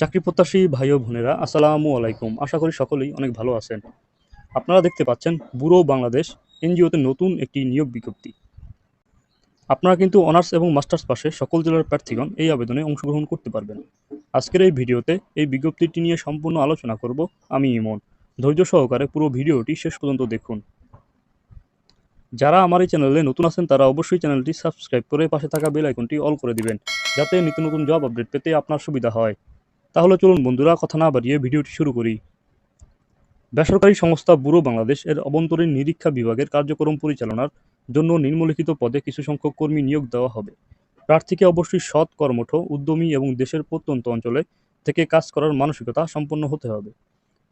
চাকরি প্রত্যাশী ভাই ও বোনেরা, আসসালামু আলাইকুম। আশা করি সকলেই অনেক ভালো আছেন। আপনারা দেখতে পাচ্ছেন ব্যুরো বাংলাদেশ এনজিওতে নতুন একটি নিয়োগ বিজ্ঞপ্তি। আপনারা কিন্তু অনার্স এবং মাস্টার্স পাশে সকল জেলার প্রার্থীগণ এই আবেদনে অংশগ্রহণ করতে পারবেন। আজকের এই ভিডিওতে এই বিজ্ঞপ্তিটি নিয়ে সম্পূর্ণ আলোচনা করব আমি ইমন। ধৈর্য সহকারে পুরো ভিডিওটি শেষ পর্যন্ত দেখুন। যারা আমার এই চ্যানেলে নতুন আছেন, তারা অবশ্যই চ্যানেলটি সাবস্ক্রাইব করে পাশে থাকা বেল আইকনটি অল করে দিবেন, যাতে নিত্য নতুন জব আপডেট পেতে আপনার সুবিধা হয়। তাহলে চলুন বন্ধুরা, কথা না বাড়িয়ে ভিডিওটি শুরু করি। বেসরকারি সংস্থা ব্যুরো বাংলাদেশ এর অভ্যন্তরীণ নিরীক্ষা বিভাগের কার্যক্রম পরিচালনার জন্য নিম্নলিখিত পদে কিছু সংখ্যক কর্মী নিয়োগ দেওয়া হবে। প্রার্থীকে অবশ্যই সৎ কর্মঠ, উদ্যমী এবং দেশের প্রত্যন্ত অঞ্চলে থেকে কাজ করার মানসিকতা সম্পন্ন হতে হবে।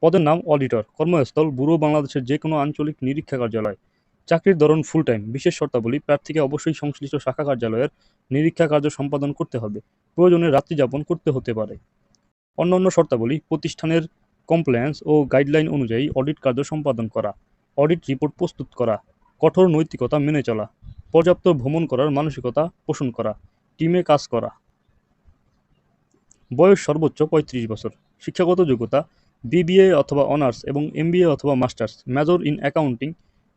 পদের নাম অডিটর, কর্মস্থল ব্যুরো বাংলাদেশের যে কোনো আঞ্চলিক নিরীক্ষা কার্যালয়। চাকরির ধরন ফুল টাইম বিশেষ শর্তাবলী, প্রার্থীকে অবশ্যই সংশ্লিষ্ট শাখা কার্যালয়ের নিরীক্ষা কার্য সম্পাদন করতে হবে। প্রয়োজনে রাত্রিযাপন করতে হতে পারে। অন্যান্য শর্তাবলী, প্রতিষ্ঠানের কমপ্লায়েন্স ও গাইডলাইন অনুযায়ী অডিট কার্য সম্পাদন করা অডিট রিপোর্ট প্রস্তুত করা, কঠোর নৈতিকতা মেনে চলা, পর্যাপ্ত ভ্রমণ করার মানসিকতা পোষণ করা টিমে কাজ করা। বয়স সর্বোচ্চ পঁয়ত্রিশ বছর। শিক্ষাগত যোগ্যতা বিবিএ অথবা অনার্স এবং এমবিএ অথবা মাস্টার্স মেজর ইন অ্যাকাউন্টিং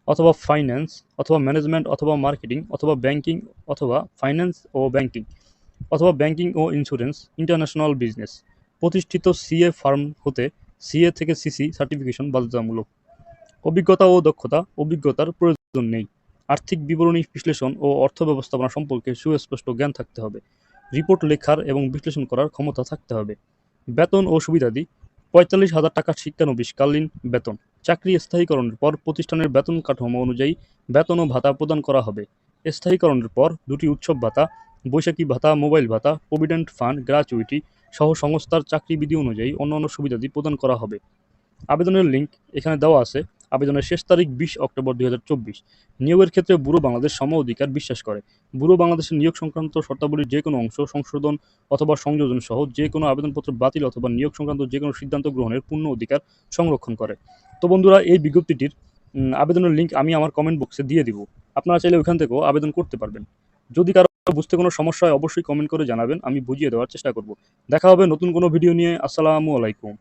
অথবা ফাইন্যান্স অথবা ম্যানেজমেন্ট অথবা মার্কেটিং অথবা ব্যাংকিং অথবা ফাইন্যান্স ও ব্যাংকিং অথবা ব্যাংকিং ও ইন্স্যুরেন্স ইন্টারন্যাশনাল বিজনেস প্রতিষ্ঠিত সিএ ফার্ম হতে সিএ থেকে সিসি সার্টিফিকেশন বাধ্যতামূলক। অভিজ্ঞতা ও দক্ষতা, অভিজ্ঞতার প্রয়োজন নেই। আর্থিক বিবরণী বিশ্লেষণ ও অর্থ ব্যবস্থাপনা সম্পর্কে সুস্পষ্ট জ্ঞান থাকতে হবে। রিপোর্ট লেখার এবং বিশ্লেষণ করার ক্ষমতা থাকতে হবে। বেতন ও সুবিধাদি, পঁয়তাল্লিশ হাজার টাকা শিক্ষানবিশকালীন বেতন। চাকরি স্থায়ীকরণের পর প্রতিষ্ঠানের বেতন কাঠামো অনুযায়ী বেতন ও ভাতা প্রদান করা হবে। স্থায়ীকরণের পর দুটি উৎসব ভাতা, বৈশাখী ভাতা, মোবাইল ভাতা, প্রভিডেন্ট ফান্ড গ্র্যাচুইটি সহ সংস্থার চাকরিবিধি অনুযায়ী অন্যান্য সুবিধাদি প্রদান করা হবে। আবেদনের লিঙ্ক এখানে দেওয়া আছে। আবেদনের শেষ তারিখ বিশ অক্টোবর দুই হাজার চব্বিশ। নিয়োগের ক্ষেত্রে ব্যুরো বাংলাদেশ সম অধিকার বিশ্বাস করে। ব্যুরো বাংলাদেশের নিয়োগ সংক্রান্ত শর্তাবলীর যে কোনো অংশ, সংশোধন অথবা সংযোজন সহ যে কোনো আবেদনপত্র বাতিল অথবা নিয়োগ সংক্রান্ত যে কোনো সিদ্ধান্ত গ্রহণের পূর্ণ অধিকার সংরক্ষণ করে। তো বন্ধুরা, এই বিজ্ঞপ্তিটির আবেদনের লিঙ্ক আমি আমার কমেন্ট বক্সে দিয়ে দিব। আপনারা চাইলে ওইখান থেকেও আবেদন করতে পারবেন। যদি কারও বুঝতে কোনো সমস্যা হয়, অবশ্যই কমেন্ট করে জানাবেন, আমি বুঝিয়ে দেওয়ার চেষ্টা করব। দেখা হবে নতুন কোনো ভিডিও নিয়ে, আসসালামু আলাইকুম।